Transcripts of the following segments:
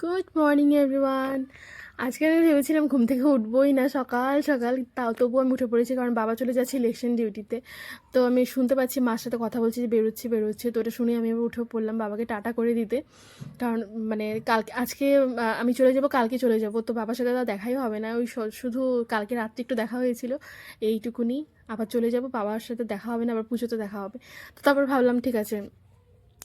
Good morning everyone আজকে আমি ভেবেছিলাম ঘুম থেকে উঠবোই না, সকাল সকাল, তাও তবুও আমি উঠে পড়েছি কারণ বাবা চলে যাচ্ছে ইলেকশন ডিউটিতে তো আমি শুনতে পাচ্ছি মার সাথে কথা বলছি যে বেরোচ্ছি বেরোচ্ছি। তো ওটা শুনে আমি উঠে পড়লাম বাবাকে টাটা করে দিতে। কারণ মানে কালকে, আজকে আমি চলে যাব, কালকে চলে যাব। তো বাবার সাথে তো দেখাই হবে না। ওই শুধু কালকে রাত্রে একটু দেখা হয়েছিল, এইটুকুনি। আবার চলে যাব, বাবার সাথে দেখা হবে না, আবার পুজোতে দেখা হবে। তো তারপর ভাবলাম, ঠিক আছে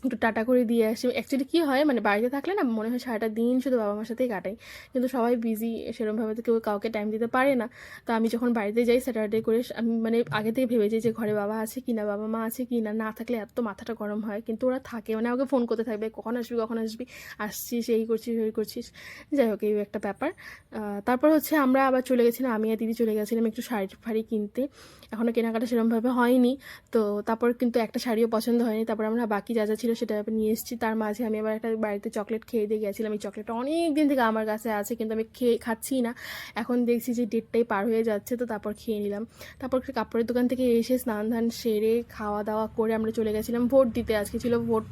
একটু টাটা করে দিয়ে আসি। অ্যাকচুয়ালি কী হয় মানে বাড়িতে থাকলে না মনে হয় সারাটা দিন শুধু বাবা মার সাথেই কাটাই। কিন্তু সবাই বিজি সেরকমভাবে তো কেউ কাউকে টাইম দিতে পারে না। তো আমি যখন বাড়িতে যাই স্যাটারডে করে, আমি মানে আগে থেকে ভেবেছি যে ঘরে বাবা আছে কি না বাবা মা আছে কি না না থাকলে এত মাথাটা গরম হয়, কিন্তু ওরা থাকে। মানে আমাকে ফোন করতে থাকবে, কখন আসবি কখন আসবি? আসছিস, এই করছিস, ওই করছিস। যাই হোক, এই একটা ব্যাপার। তারপর হচ্ছে আমরা আবার চলে গেছিলাম, আমি আর দিদি চলে গেছিলাম একটু শাড়ি ফাড়ি কিনতে। এখনও কেনাকাটা সেরকমভাবে হয়নি। তো তারপর কিন্তু একটা শাড়িও পছন্দ হয়নি। তারপর আমরা বাকি যা যা ছিল সেটা নিয়ে এসেছি। তার মাঝে আমি আবার একটা বাড়িতে চকলেট খেয়ে দিয়ে গেছিলাম। এই চকলেটটা অনেক দিন থেকে আমার কাছে আছে, কিন্তু আমি খেয়ে খাচ্ছি না। এখন দেখছি যে ডেটটাই পার হয়ে যাচ্ছে, তো তারপর খেয়ে নিলাম। তারপর কাপড়ের দোকান থেকে এসে স্নান ধান সেরে খাওয়া দাওয়া করে আমরা চলে গেছিলাম। ভোট দিতে আজকে ছিল ভোট।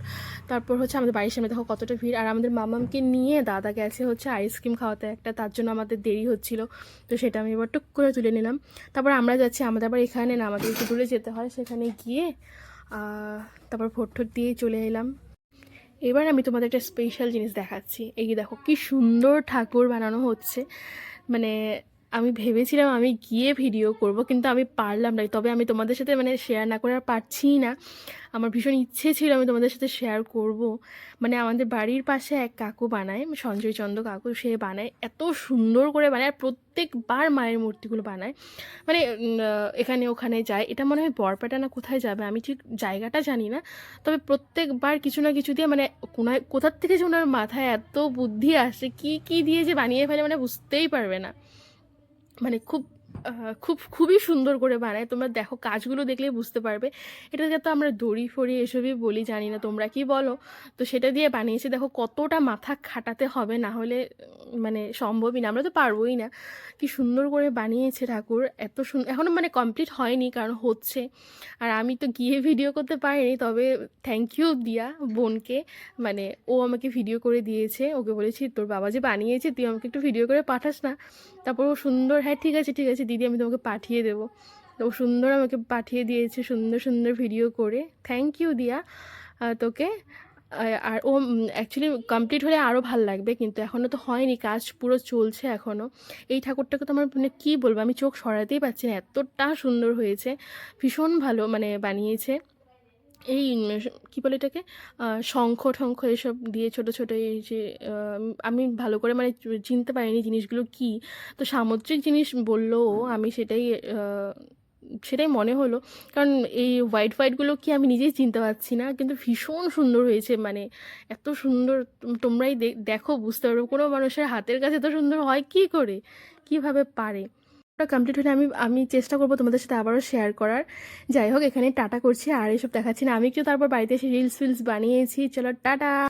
তারপর হচ্ছে আমাদের বাড়ির সামনে দেখো কতটা ভিড়। আর আমাদের মামামকে নিয়ে দাদা গেছে হচ্ছে আইসক্রিম খাওয়াতে একটা, তার জন্য আমাদের দেরি হচ্ছিল। তো সেটা আমি এবার টুক করে তুলে নিলাম। তারপর আমরা যাচ্ছি, আমাদের আবার এখানে না, আমাদের একটু দূরে যেতে হয়। সেখানে গিয়ে তারপর ভোট ঠোট দিয়ে চলে এলাম। এবার আমি তোমাদের একটা স্পেশাল জিনিস দেখাচ্ছি। এই দেখো, কি সুন্দর ঠাকুর বানানো হচ্ছে। মানে আমি ভেবেছিলাম আমি গিয়ে ভিডিও করব, কিন্তু আমি পারলাম না। তবে আমি তোমাদের সাথে মানে শেয়ার না করে আর পারছি না। আমার ভীষণ ইচ্ছে ছিল আমি তোমাদের সাথে শেয়ার করব। মানে আমাদের বাড়ির পাশে এক কাকু বানায়, সঞ্জয় চন্দ্র কাকু, সে বানায়, এত সুন্দর করে বানায় আর প্রত্যেকবার মায়ের মূর্তিগুলো বানায়। মানে এখানে ওখানে যায়। এটা মনে হয় বরপেটা না কোথায় যাবে, আমি ঠিক জায়গাটা জানি না। তবে প্রত্যেকবার কিছু না কিছু দিয়ে মানে কোনায়, কোথার থেকে যে ওনার মাথায় এত বুদ্ধি আসে, কি কি দিয়ে যে বানিয়ে ফেলে মানে বুঝতেই পারবে না। মানে খুব খুব, খুবই সুন্দর করে বানায়। তোমরা দেখো, কাজগুলো দেখলেই বুঝতে পারবে। এটাকে তো আমরা দড়ি ফড়ি এসবই বলি, জানি না তোমরা কি বলো। তো সেটা দিয়ে বানিয়েছে। দেখো, কতটা মাথা খাটাতে হবে, না হলে মানে সম্ভবই না। আমরা তো পারবোই না। কি সুন্দর করে বানিয়েছে ঠাকুর। এত সুন্দর এখনও মানে কমপ্লিট হয়নি, কারণ হচ্ছে। আর আমি তো গিয়ে ভিডিও করতে পারিনি, তবে থ্যাংক ইউ দিয়া বোনকে। মানে ও আমাকে ভিডিও করে দিয়েছে। ওকে বলেছি, তোর বাবা যে বানিয়েছে, তুই আমাকে একটু ভিডিও করে পাঠাস না। তারপর ও সুন্দর হ্যাঁ ঠিক আছে ঠিক আছে দিদি আমি তোমাকে পাঠিয়ে দেবো। তো সুন্দর আমাকে পাঠিয়ে দিয়েছে সুন্দর সুন্দর ভিডিও করে। থ্যাংক ইউ দিয়া। তোকে। আর ও অ্যাকচুয়ালি কমপ্লিট হলে আরও ভালো লাগবে, কিন্তু এখনও তো হয়নি, কাজ পুরো চলছে এখনও এই ঠাকুরটাকে তো আমার মানে কী বলব, আমি চোখ সরাতেই পারছি না, এতটা সুন্দর হয়েছে, ভীষণ ভালো মানে বানিয়েছে। এই কি বলে এটাকে? শঙ্খ ঠঙ্খ এসব দিয়ে ছোট ছোট এই যে আমি ভালো করে মানে চিনতে পারিনি জিনিসগুলো কি। তো সামুদ্রিক জিনিস বলল আমি সেটাই সেটাই মনে হলো। কারণ এই হোয়াইট হোয়াইটগুলো কি আমি নিজেই চিনতে পারছি না, কিন্তু ভীষণ সুন্দর হয়েছে। মানে এত সুন্দর তোমরাই দেখো, বুঝতে পারবে। কোনো মানুষের হাতের কাছে এত সুন্দর হয় কি করে? কীভাবে পারে? কমপ্লিট হলে আমি আমি চেষ্টা করব তোমাদের সাথে আবারও শেয়ার করার। যাই হোক এখানে টাটা করছি, আর এসব দেখাচ্ছি না। আমি একটু তারপর বাড়িতে এসে রিলস ফিলস বানিয়েছি। চলো, টাটা!